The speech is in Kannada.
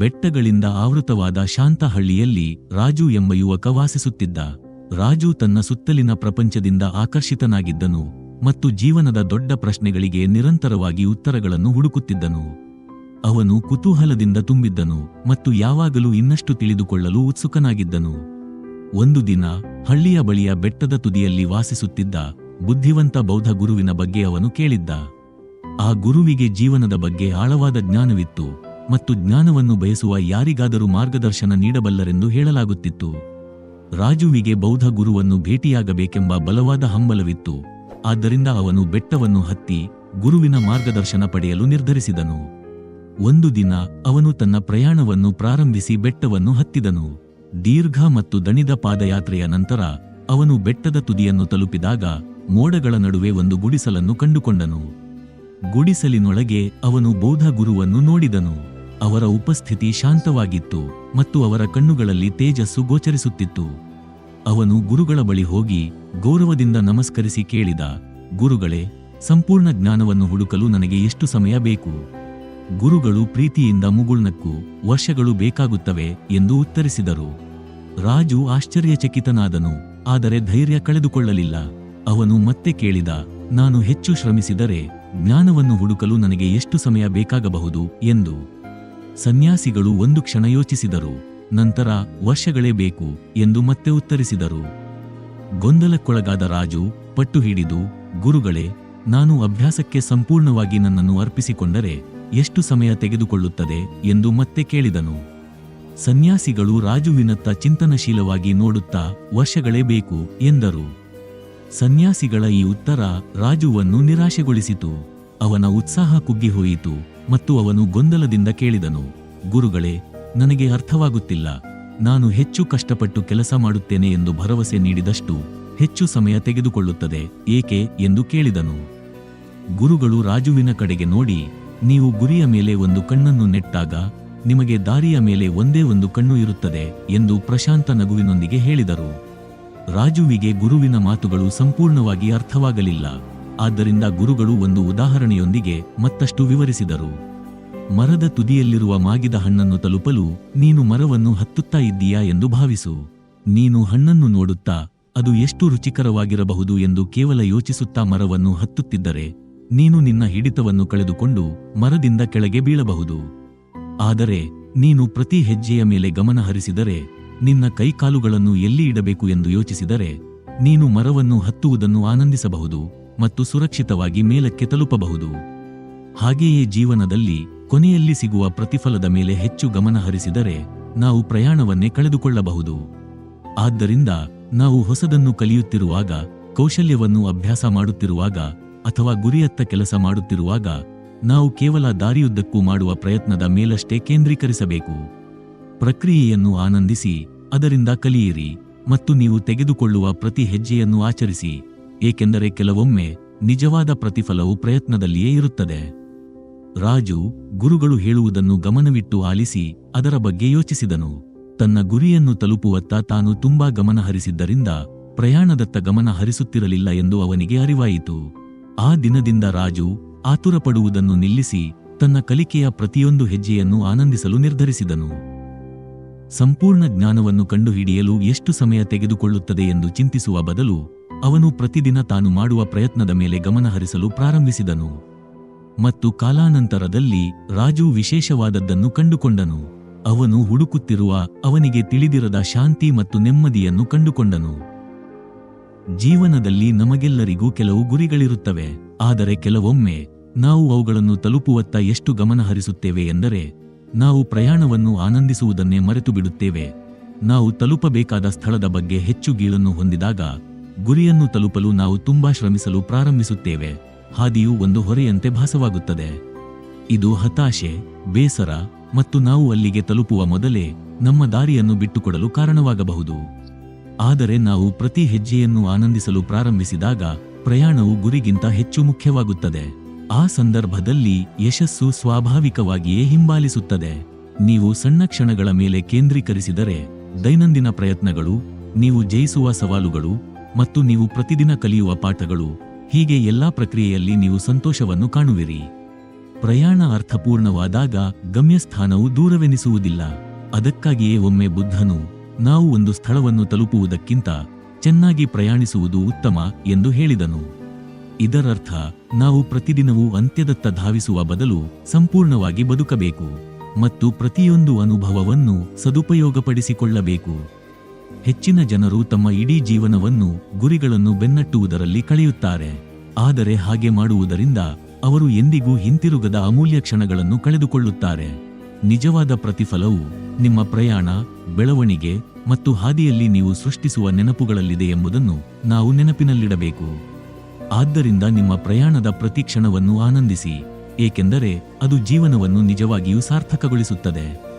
ಬೆಟ್ಟಗಳಿಂದ ಆವೃತವಾದ ಶಾಂತಹಳ್ಳಿಯಲ್ಲಿ ರಾಜು ಎಂಬ ಯುವಕ ವಾಸಿಸುತ್ತಿದ್ದ. ರಾಜು ತನ್ನ ಸುತ್ತಲಿನ ಪ್ರಪಂಚದಿಂದ ಆಕರ್ಷಿತನಾಗಿದ್ದನು ಮತ್ತು ಜೀವನದ ದೊಡ್ಡ ಪ್ರಶ್ನೆಗಳಿಗೆ ನಿರಂತರವಾಗಿ ಉತ್ತರಗಳನ್ನು ಹುಡುಕುತ್ತಿದ್ದನು. ಅವನು ಕುತೂಹಲದಿಂದ ತುಂಬಿದ್ದನು ಮತ್ತು ಯಾವಾಗಲೂ ಇನ್ನಷ್ಟು ತಿಳಿದುಕೊಳ್ಳಲು ಉತ್ಸುಕನಾಗಿದ್ದನು. ಒಂದು ದಿನ ಹಳ್ಳಿಯ ಬಳಿಯ ಬೆಟ್ಟದ ತುದಿಯಲ್ಲಿ ವಾಸಿಸುತ್ತಿದ್ದ ಬುದ್ಧಿವಂತ ಬೌದ್ಧ ಗುರುವಿನ ಬಗ್ಗೆ ಅವನು ಕೇಳಿದ್ದ. ಆ ಗುರುವಿಗೆ ಜೀವನದ ಬಗ್ಗೆ ಆಳವಾದ ಜ್ಞಾನವಿತ್ತು. ಮತ್ತು ಜ್ಞಾನವನ್ನು ಬಯಸುವ ಯಾರಿಗಾದರೂ ಮಾರ್ಗದರ್ಶನ ನೀಡಬಲ್ಲರೆಂದು ಹೇಳಲಾಗುತ್ತಿತ್ತು. ರಾಜುವಿಗೆ ಬೌದ್ಧ ಗುರುವನ್ನು ಭೇಟಿಯಾಗಬೇಕೆಂಬ ಬಲವಾದ ಹಂಬಲವಿತ್ತು. ಆದ್ದರಿಂದ ಅವನು ಬೆಟ್ಟವನ್ನು ಹತ್ತಿ ಗುರುವಿನ ಮಾರ್ಗದರ್ಶನ ಪಡೆಯಲು ನಿರ್ಧರಿಸಿದನು. ಒಂದು ದಿನ ಅವನು ತನ್ನ ಪ್ರಯಾಣವನ್ನು ಪ್ರಾರಂಭಿಸಿ ಬೆಟ್ಟವನ್ನು ಹತ್ತಿದನು. ದೀರ್ಘ ಮತ್ತು ದಣಿದ ಪಾದಯಾತ್ರೆಯ ನಂತರ ಅವನು ಬೆಟ್ಟದ ತುದಿಯನ್ನು ತಲುಪಿದಾಗ ಮೋಡಗಳ ನಡುವೆ ಒಂದು ಗುಡಿಸಲನ್ನು ಕಂಡುಕೊಂಡನು. ಗುಡಿಸಲಿನೊಳಗೆ ಅವನು ಬೌದ್ಧ ಗುರುವನ್ನು ನೋಡಿದನು. ಅವರ ಉಪಸ್ಥಿತಿ ಶಾಂತವಾಗಿತ್ತು ಮತ್ತು ಅವರ ಕಣ್ಣುಗಳಲ್ಲಿ ತೇಜಸ್ಸು ಗೋಚರಿಸುತ್ತಿತ್ತು. ಅವನು ಗುರುಗಳ ಬಳಿ ಹೋಗಿ ಗೌರವದಿಂದ ನಮಸ್ಕರಿಸಿ ಕೇಳಿದ, ಗುರುಗಳೇ, ಸಂಪೂರ್ಣ ಜ್ಞಾನವನ್ನು ಹುಡುಕಲು ನನಗೆ ಎಷ್ಟು ಸಮಯ ಬೇಕು? ಗುರುಗಳು ಪ್ರೀತಿಯಿಂದ ಮುಗುಳ್ನಕ್ಕು ವರ್ಷಗಳು ಬೇಕಾಗುತ್ತವೆ ಎಂದು ಉತ್ತರಿಸಿದರು. ರಾಜು ಆಶ್ಚರ್ಯಚಕಿತನಾದನು, ಆದರೆ ಧೈರ್ಯ ಕಳೆದುಕೊಳ್ಳಲಿಲ್ಲ. ಅವನು ಮತ್ತೆ ಕೇಳಿದ, ನಾನು ಹೆಚ್ಚು ಶ್ರಮಿಸಿದರೆ ಜ್ಞಾನವನ್ನು ಹುಡುಕಲು ನನಗೆ ಎಷ್ಟು ಸಮಯ ಬೇಕಾಗಬಹುದು ಎಂದು ಸನ್ಯಾಸಿಗಳು ಒಂದು ಕ್ಷಣ ಯೋಚಿಸಿದರು. ನಂತರ, ವರ್ಷಗಳೇ ಬೇಕು ಎಂದು ಮತ್ತೆ ಉತ್ತರಿಸಿದರು. ಗೊಂದಲಕ್ಕೊಳಗಾದ ರಾಜು ಪಟ್ಟು ಹಿಡಿದು, ಗುರುಗಳೇ, ನಾನು ಅಭ್ಯಾಸಕ್ಕೆ ಸಂಪೂರ್ಣವಾಗಿ ನನ್ನನ್ನು ಅರ್ಪಿಸಿಕೊಂಡರೆ ಎಷ್ಟು ಸಮಯ ತೆಗೆದುಕೊಳ್ಳುತ್ತದೆ ಎಂದು ಮತ್ತೆ ಕೇಳಿದನು. ಸನ್ಯಾಸಿಗಳು ರಾಜುವಿನತ್ತ ಚಿಂತನಶೀಲವಾಗಿ ನೋಡುತ್ತಾ, ವರ್ಷಗಳೇ ಬೇಕು ಎಂದರು. ಸನ್ಯಾಸಿಗಳ ಈ ಉತ್ತರ ರಾಜುವನ್ನು ನಿರಾಶೆಗೊಳಿಸಿತು. ಅವನ ಉತ್ಸಾಹ ಕುಗ್ಗಿಹೋಯಿತು ಮತ್ತು ಅವನು ಗೊಂದಲದಿಂದ ಕೇಳಿದನು, ಗುರುಗಳೇ, ನನಗೆ ಅರ್ಥವಾಗುತ್ತಿಲ್ಲ. ನಾನು ಹೆಚ್ಚು ಕಷ್ಟಪಟ್ಟು ಕೆಲಸ ಮಾಡುತ್ತೇನೆ ಎಂದು ಭರವಸೆ ನೀಡಿದಷ್ಟು ಹೆಚ್ಚು ಸಮಯ ತೆಗೆದುಕೊಳ್ಳುತ್ತದೆ, ಏಕೆ? ಎಂದು ಕೇಳಿದನು. ಗುರುಗಳು ರಾಜುವಿನ ಕಡೆಗೆ ನೋಡಿ, ನೀವು ಗುರಿಯ ಮೇಲೆ ಒಂದು ಕಣ್ಣನ್ನು ನೆಟ್ಟಾಗ ನಿಮಗೆ ದಾರಿಯ ಮೇಲೆ ಒಂದೇ ಒಂದು ಕಣ್ಣು ಇರುತ್ತದೆ ಎಂದು ಪ್ರಶಾಂತ ನಗುವಿನೊಂದಿಗೆ ಹೇಳಿದರು. ರಾಜುವಿಗೆ ಗುರುವಿನ ಮಾತುಗಳು ಸಂಪೂರ್ಣವಾಗಿ ಅರ್ಥವಾಗಲಿಲ್ಲ. ಆದ್ದರಿಂದ ಗುರುಗಳು ಒಂದು ಉದಾಹರಣೆಯೊಂದಿಗೆ ಮತ್ತಷ್ಟು ವಿವರಿಸಿದರು. ಮರದ ತುದಿಯಲ್ಲಿರುವ ಮಾಗಿದ ಹಣ್ಣನ್ನು ತಲುಪಲು ನೀನು ಮರವನ್ನು ಹತ್ತುತ್ತಾ ಇದ್ದೀಯಾ ಎಂದು ಭಾವಿಸು. ನೀನು ಹಣ್ಣನ್ನು ನೋಡುತ್ತಾ ಅದು ಎಷ್ಟು ರುಚಿಕರವಾಗಿರಬಹುದು ಎಂದು ಕೇವಲ ಯೋಚಿಸುತ್ತಾ ಮರವನ್ನು ಹತ್ತುತ್ತಿದ್ದರೆ ನೀನು ನಿನ್ನ ಹಿಡಿತವನ್ನು ಕಳೆದುಕೊಂಡು ಮರದಿಂದ ಕೆಳಗೆ ಬೀಳಬಹುದು. ಆದರೆ ನೀನು ಪ್ರತಿ ಹೆಜ್ಜೆಯ ಮೇಲೆ ಗಮನ ಹರಿಸಿದರೆ ನಿನ್ನ ಕೈಕಾಲುಗಳನ್ನು ಎಲ್ಲಿ ಇಡಬೇಕು ಎಂದು ಯೋಚಿಸಿದರೆ ನೀನು ಮರವನ್ನು ಹತ್ತುವುದನ್ನು ಆನಂದಿಸಬಹುದು ಮತ್ತು ಸುರಕ್ಷಿತವಾಗಿ ಮೇಲಕ್ಕೆ ತಲುಪಬಹುದು. ಹಾಗೆಯೇ ಜೀವನದಲ್ಲಿ ಕೊನೆಯಲ್ಲಿ ಸಿಗುವ ಪ್ರತಿಫಲದ ಮೇಲೆ ಹೆಚ್ಚು ಗಮನ ಹರಿಸಿದರೆ ನಾವು ಪ್ರಯಾಣವನ್ನೇ ಕಳೆದುಕೊಳ್ಳಬಹುದು. ಆದ್ದರಿಂದ ನಾವು ಹೊಸದನ್ನು ಕಲಿಯುತ್ತಿರುವಾಗ, ಕೌಶಲ್ಯವನ್ನು ಅಭ್ಯಾಸ ಮಾಡುತ್ತಿರುವಾಗ ಅಥವಾ ಗುರಿಯತ್ತ ಕೆಲಸ ಮಾಡುತ್ತಿರುವಾಗ ನಾವು ಕೇವಲ ದಾರಿಯುದ್ದಕ್ಕೂ ಮಾಡುವ ಪ್ರಯತ್ನದ ಮೇಲಷ್ಟೇ ಕೇಂದ್ರೀಕರಿಸಬೇಕು. ಪ್ರಕ್ರಿಯೆಯನ್ನು ಆನಂದಿಸಿ, ಅದರಿಂದ ಕಲಿಯಿರಿ ಮತ್ತು ನೀವು ತೆಗೆದುಕೊಳ್ಳುವ ಪ್ರತಿ ಹೆಜ್ಜೆಯನ್ನು ಆಚರಿಸಿ, ಏಕೆಂದರೆ ಕೆಲವೊಮ್ಮೆ ನಿಜವಾದ ಪ್ರತಿಫಲವು ಪ್ರಯತ್ನದಲ್ಲಿಯೇ ಇರುತ್ತದೆ. ರಾಜು ಗುರುಗಳು ಹೇಳುವುದನ್ನು ಗಮನವಿಟ್ಟು ಆಲಿಸಿ, ಅದರ ಬಗ್ಗೆ ಯೋಚಿಸಿದನು. ತನ್ನ ಗುರಿಯನ್ನು ತಲುಪುವತ್ತ ತಾನು ತುಂಬಾ ಗಮನಹರಿಸಿದ್ದರಿಂದ ಪ್ರಯಾಣದತ್ತ ಗಮನ ಹರಿಸುತ್ತಿರಲಿಲ್ಲ ಎಂದು ಅವನಿಗೆ ಅರಿವಾಯಿತು. ಆ ದಿನದಿಂದ ರಾಜು ಆತುರಪಡುವುದನ್ನು ನಿಲ್ಲಿಸಿ, ತನ್ನ ಕಲಿಕೆಯ ಪ್ರತಿಯೊಂದು ಹೆಜ್ಜೆಯನ್ನು ಆನಂದಿಸಲು ನಿರ್ಧರಿಸಿದನು. ಸಂಪೂರ್ಣ ಜ್ಞಾನವನ್ನು ಕಂಡುಹಿಡಿಯಲು ಎಷ್ಟು ಸಮಯ ತೆಗೆದುಕೊಳ್ಳುತ್ತದೆ ಎಂದು ಚಿಂತಿಸುವ ಬದಲು ಅವನು ಪ್ರತಿದಿನ ತಾನು ಮಾಡುವ ಪ್ರಯತ್ನದ ಮೇಲೆ ಗಮನಹರಿಸಲು ಪ್ರಾರಂಭಿಸಿದನು. ಮತ್ತು ಕಾಲಾನಂತರದಲ್ಲಿ ರಾಜು ವಿಶೇಷವಾದದ್ದನ್ನು ಕಂಡುಕೊಂಡನು. ಅವನು ಹುಡುಕುತ್ತಿರುವ ಅವನಿಗೆ ತಿಳಿದಿರದ ಶಾಂತಿ ಮತ್ತು ನೆಮ್ಮದಿಯನ್ನು ಕಂಡುಕೊಂಡನು. ಜೀವನದಲ್ಲಿ ನಮಗೆಲ್ಲರಿಗೂ ಕೆಲವು ಗುರಿಗಳಿರುತ್ತವೆ, ಆದರೆ ಕೆಲವೊಮ್ಮೆ ನಾವು ಅವುಗಳನ್ನು ತಲುಪುವತ್ತ ಎಷ್ಟು ಗಮನಹರಿಸುತ್ತೇವೆ ಎಂದರೆ ನಾವು ಪ್ರಯಾಣವನ್ನು ಆನಂದಿಸುವುದನ್ನೇ ಮರೆತು ಬಿಡುತ್ತೇವೆ ನಾವು ತಲುಪಬೇಕಾದ ಸ್ಥಳದ ಬಗ್ಗೆ ಹೆಚ್ಚು ಗೀಳನ್ನು ಹೊಂದಿದಾಗ, ಗುರಿಯನ್ನು ತಲುಪಲು ನಾವು ತುಂಬಾ ಶ್ರಮಿಸಲು ಪ್ರಾರಂಭಿಸುತ್ತೇವೆ. ಹಾದಿಯು ಒಂದು ಹೊರೆಯಂತೆ ಭಾಸವಾಗುತ್ತದೆ. ಇದು ಹತಾಶೆ, ಬೇಸರ ಮತ್ತು ನಾವು ಅಲ್ಲಿಗೆ ತಲುಪುವ ಮೊದಲೇ ನಮ್ಮ ದಾರಿಯನ್ನು ಬಿಟ್ಟುಕೊಡಲು ಕಾರಣವಾಗಬಹುದು. ಆದರೆ ನಾವು ಪ್ರತಿ ಹೆಜ್ಜೆಯನ್ನು ಆನಂದಿಸಲು ಪ್ರಾರಂಭಿಸಿದಾಗ ಪ್ರಯಾಣವು ಗುರಿಗಿಂತ ಹೆಚ್ಚು ಮುಖ್ಯವಾಗುತ್ತದೆ. ಆ ಸಂದರ್ಭದಲ್ಲಿ ಯಶಸ್ಸು ಸ್ವಾಭಾವಿಕವಾಗಿಯೇ ಹಿಂಬಾಲಿಸುತ್ತದೆ. ನೀವು ಸಣ್ಣ ಕ್ಷಣಗಳ ಮೇಲೆ ಕೇಂದ್ರೀಕರಿಸಿದರೆ ದೈನಂದಿನ ಪ್ರಯತ್ನಗಳು, ನೀವು ಜಯಿಸುವ ಸವಾಲುಗಳು ಮತ್ತು ನೀವು ಪ್ರತಿದಿನ ಕಲಿಯುವ ಪಾಠಗಳು, ಹೀಗೆ ಎಲ್ಲಾ ಪ್ರಕ್ರಿಯೆಯಲ್ಲಿ ನೀವು ಸಂತೋಷವನ್ನು ಕಾಣುವಿರಿ. ಪ್ರಯಾಣ ಅರ್ಥಪೂರ್ಣವಾದಾಗ ಗಮ್ಯಸ್ಥಾನವು ದೂರವೆನಿಸುವುದಿಲ್ಲ. ಅದಕ್ಕಾಗಿಯೇ ಒಮ್ಮೆ ಬುದ್ಧನು, ನಾವು ಒಂದು ಸ್ಥಳವನ್ನು ತಲುಪುವುದಕ್ಕಿಂತ ಚೆನ್ನಾಗಿ ಪ್ರಯಾಣಿಸುವುದು ಉತ್ತಮ ಎಂದು ಹೇಳಿದನು. ಇದರರ್ಥ, ನಾವು ಪ್ರತಿದಿನವೂ ಅಂತ್ಯದತ್ತ ಧಾವಿಸುವ ಬದಲು ಸಂಪೂರ್ಣವಾಗಿ ಬದುಕಬೇಕು ಮತ್ತು ಪ್ರತಿಯೊಂದು ಅನುಭವವನ್ನು ಸದುಪಯೋಗಪಡಿಸಿಕೊಳ್ಳಬೇಕು. ಹೆಚ್ಚಿನ ಜನರು ತಮ್ಮ ಇಡೀ ಜೀವನವನ್ನು ಗುರಿಗಳನ್ನು ಬೆನ್ನಟ್ಟುವುದರಲ್ಲಿ ಕಳೆಯುತ್ತಾರೆ. ಆದರೆ ಹಾಗೆ ಮಾಡುವುದರಿಂದ ಅವರು ಎಂದಿಗೂ ಹಿಂತಿರುಗದ ಅಮೂಲ್ಯ ಕ್ಷಣಗಳನ್ನು ಕಳೆದುಕೊಳ್ಳುತ್ತಾರೆ. ನಿಜವಾದ ಪ್ರತಿಫಲವು ನಿಮ್ಮ ಪ್ರಯಾಣ, ಬೆಳವಣಿಗೆ ಮತ್ತು ಹಾದಿಯಲ್ಲಿ ನೀವು ಸೃಷ್ಟಿಸುವ ನೆನಪುಗಳಲ್ಲಿದೆ ಎಂಬುದನ್ನು ನಾವು ನೆನಪಿನಲ್ಲಿಡಬೇಕು. ಆದ್ದರಿಂದ ನಿಮ್ಮ ಪ್ರಯಾಣದ ಪ್ರತಿ ಕ್ಷಣವನ್ನು ಆನಂದಿಸಿ ಏಕೆಂದರೆ ಅದು ಜೀವನವನ್ನು ನಿಜವಾಗಿಯೂ ಸಾರ್ಥಕಗೊಳಿಸುತ್ತದೆ.